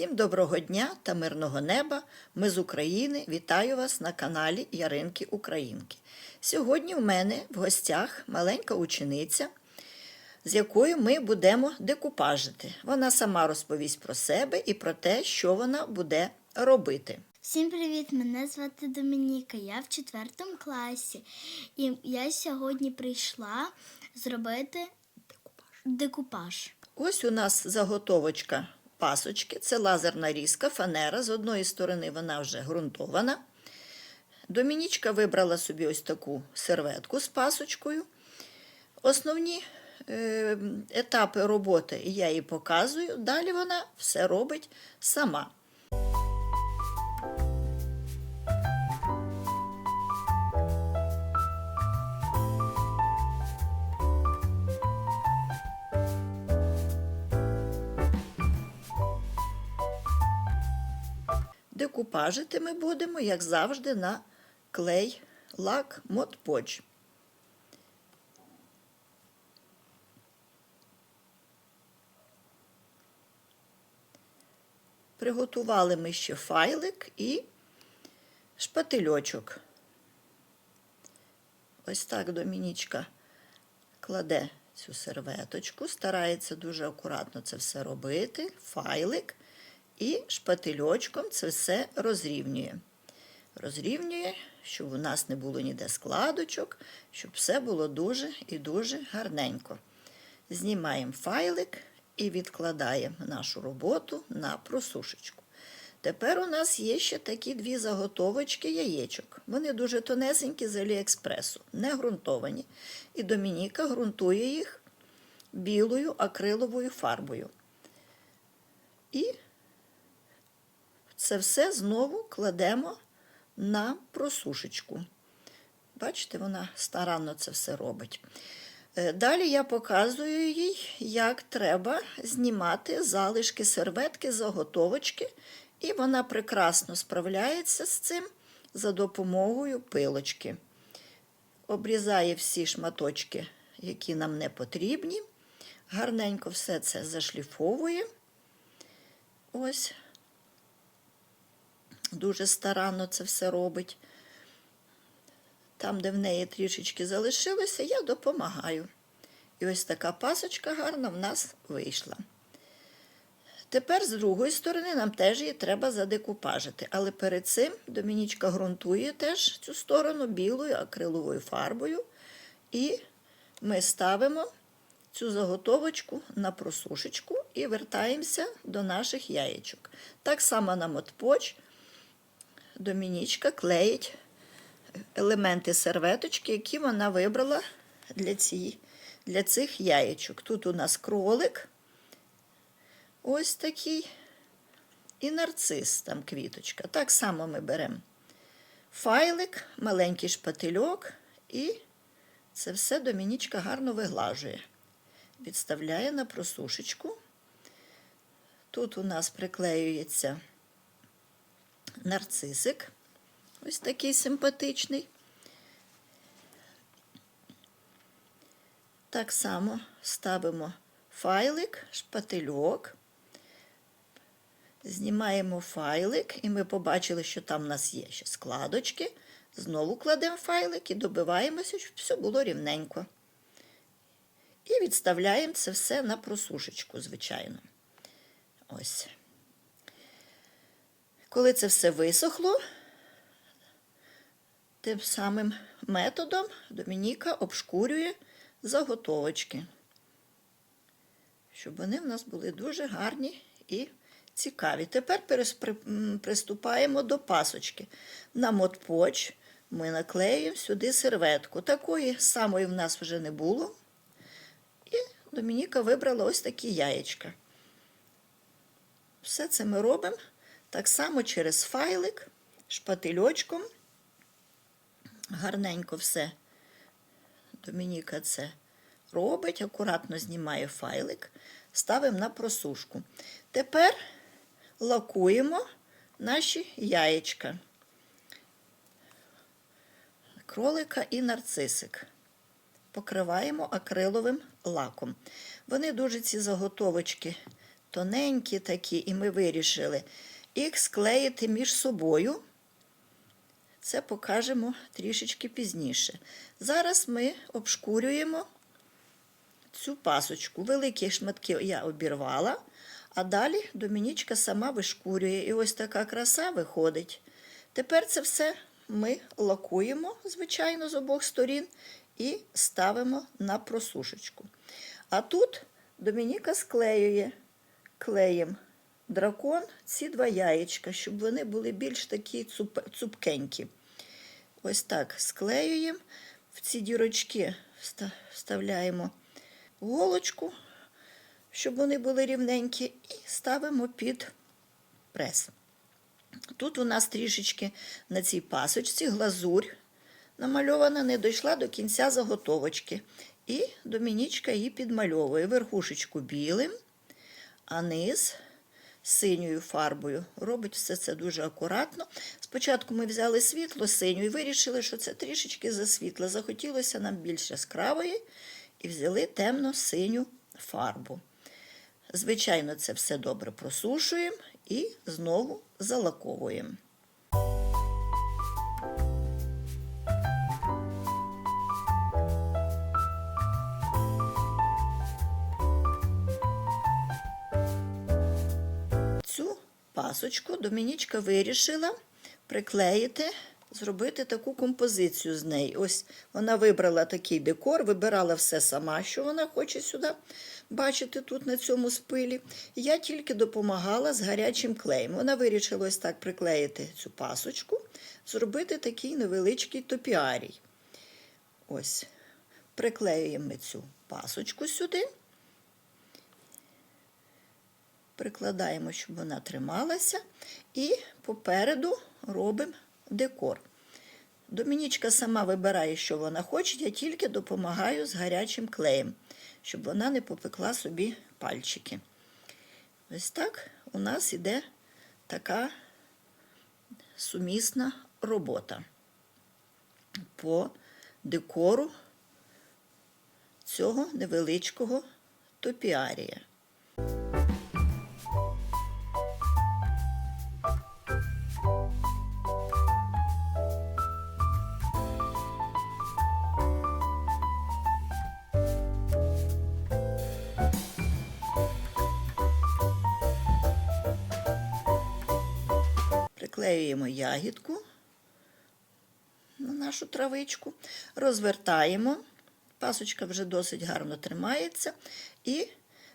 Всім доброго дня та мирного неба. Ми з України. Вітаю вас на каналі Яринки Українки. Сьогодні в мене в гостях маленька учениця, з якою ми будемо декупажити. Вона сама розповість про себе і про те, що вона буде робити. Всім привіт! Мене звати Домініка. Я в четвертому класі. І я сьогодні прийшла зробити декупаж. Ось у нас заготовочка пасочки. Це лазерна різка, фанера. З одної сторони вона вже ґрунтована. Домінічка вибрала собі ось таку серветку з пасочкою. Основні е, етапи роботи я їй показую. Далі вона все робить сама. Декупажити ми будемо, як завжди, на клей лак Модпоч. Приготували ми ще файлик і шпательочок. Ось так Домінічка кладе цю серветочку, старається дуже акуратно це все робити, файлик, і шпательочком це все розрівнює. Розрівнює, щоб у нас не було ніде складочок, щоб все було дуже і дуже гарненько. Знімаємо файлик і відкладаємо нашу роботу на просушечку. Тепер у нас є ще такі дві заготовочки яєчок. Вони дуже тонесенькі з Аліекспресу, не ґрунтовані. І Домініка ґрунтує їх білою акриловою фарбою. І це все знову кладемо на просушечку. Бачите, вона старанно це все робить. Е, Далі я показую їй, як треба знімати залишки серветки, заготовочки, і вона прекрасно справляється з цим за допомогою пилочки. Обрізає всі шматочки, які нам не потрібні. Гарненько все це зашліфовує. Ось. Дуже старанно це все робить. Там, де в неї трішечки залишилося, я допомагаю. І ось така пасочка гарна в нас вийшла. Тепер, з другої сторони, нам теж її треба задекупажити. Але перед цим Домінічка ґрунтує теж цю сторону білою акриловою фарбою. І ми ставимо цю заготовочку на просушечку і вертаємося до наших яєчок. Так само на мотпоч Домінічка клеїть елементи серветочки, які вона вибрала для, ці, для цих яєчок. Тут у нас кролик, ось такий, і нарцис, там квіточка. Так само ми беремо файлик, маленький шпательок, і це все Домінічка гарно виглажує. Відставляє на просушечку. Тут у нас приклеюється нарцисик. Ось такий симпатичний. Так само ставимо файлик, шпательок, знімаємо файлик, і ми побачили, що там у нас є ще складочки. Знову кладемо файлик і добиваємося, щоб все було рівненько. І відставляємо це все на просушечку, звичайно. Ось. Коли це все висохло, тим самим методом Домініка обшкурює заготовочки, щоб вони в нас були дуже гарні і цікаві. Тепер приступаємо до пасочки. На модпоч ми наклеїмо сюди серветку. Такої самої в нас вже не було. І Домініка вибрала ось такі яєчка. Все це ми робимо так само через файлик, шпательочком. Гарненько все. Домініка це робить, акуратно знімає файлик, ставимо на просушку. Тепер лакуємо наші яєчка. Кролика і нарцисик. Покриваємо акриловим лаком. Вони дуже ці заготовочки тоненькі такі, і ми вирішили їх склеїти між собою. Це покажемо трішечки пізніше. Зараз ми обшкурюємо цю пасочку. Великі шматки я обірвала, а далі Домінічка сама вишкурює. І ось така краса виходить. Тепер це все ми лакуємо, звичайно, з обох сторін і ставимо на просушечку. А тут Домініка склеює клеєм дракон ці два яєчка, щоб вони були більш такі цуп- цупкенькі. Ось так склеюємо. В ці дірочки вставляємо голочку, щоб вони були рівненькі, і ставимо під прес. Тут у нас трішечки на цій пасочці глазурь намальована, не дійшла до кінця заготовочки. І Домінічка її підмальовує верхушечку білим, а низ синьою фарбою. Робить все це дуже акуратно. Спочатку ми взяли світло синю і вирішили, що це трішечки засвітло. Захотілося нам більш яскравої і взяли темно-синю фарбу. Звичайно, це все добре просушуємо і знову залаковуємо. Пасочку Домінічка вирішила приклеїти, зробити таку композицію з неї. Ось вона вибрала такий декор, вибирала все сама, що вона хоче сюди бачити тут на цьому спилі. Я тільки допомагала з гарячим клеєм. Вона вирішила ось так приклеїти цю пасочку, зробити такий невеличкий топіарій. Ось, приклеюємо цю пасочку сюди. Прикладаємо, щоб вона трималася, і попереду робимо декор. Домінічка сама вибирає, що вона хоче, я тільки допомагаю з гарячим клеєм, щоб вона не попекла собі пальчики. Ось так у нас іде така сумісна робота по декору цього невеличкого топіарія. Приклеюємо ягідку на нашу травичку, розвертаємо. Пасочка вже досить гарно тримається. І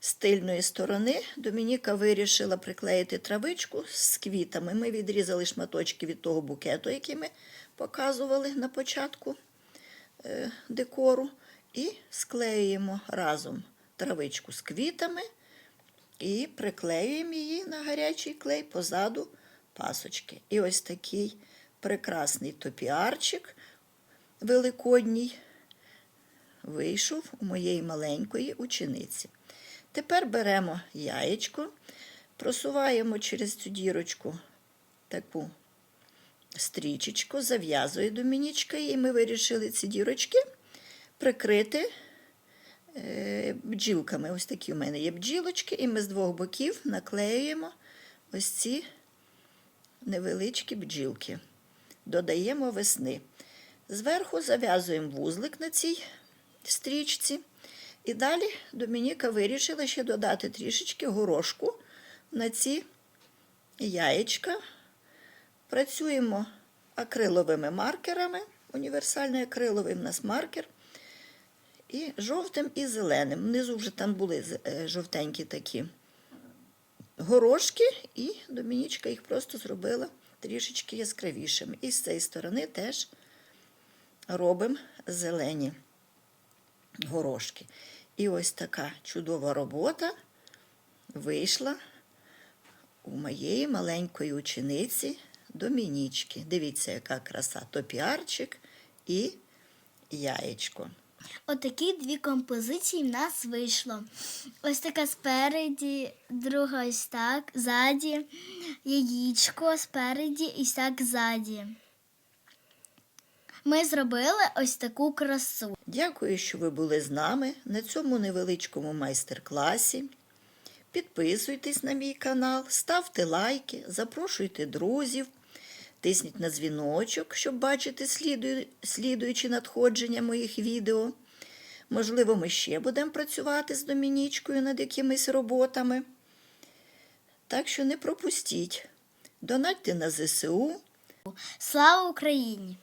з тильної сторони Домініка вирішила приклеїти травичку з квітами. Ми відрізали шматочки від того букету, який ми показували на початку е, декору, і склеюємо разом травичку з квітами і приклеюємо її на гарячий клей позаду пасочки. І ось такий прекрасний топіарчик великодній вийшов у моєї маленької учениці. Тепер беремо яєчко, просуваємо через цю дірочку таку стрічечку, зав'язує домінічка, і ми вирішили ці дірочки прикрити е, бджілками. Ось такі у мене є бджілочки, і ми з двох боків наклеюємо ось ці невеличкі бджілки. Додаємо весни. Зверху зав'язуємо вузлик на цій стрічці. І далі Домініка вирішила ще додати трішечки горошку на ці яєчка. Працюємо акриловими маркерами. Універсальний акриловий в нас маркер. І жовтим і зеленим. Внизу вже там були е, жовтенькі такі горошки, і Домінічка їх просто зробила трішечки яскравішими. І з цієї сторони теж робимо зелені горошки. І ось така чудова робота вийшла у моєї маленької учениці Домінічки. Дивіться, яка краса. Топіарчик і яєчко. Отакі дві композиції в нас вийшло. Ось така спереді, друга ось так, ззаді, яєчко спереді і так ззаді. Ми зробили ось таку красу. Дякую, що ви були з нами на цьому невеличкому майстер-класі. Підписуйтесь на мій канал, ставте лайки, запрошуйте друзів, тисніть на дзвіночок, щоб бачити слідую- слідуючі надходження моїх відео. Можливо, ми ще будемо працювати з Домінічкою над якимись роботами. Так що не пропустіть. Донатьте на ЗСУ. Слава Україні!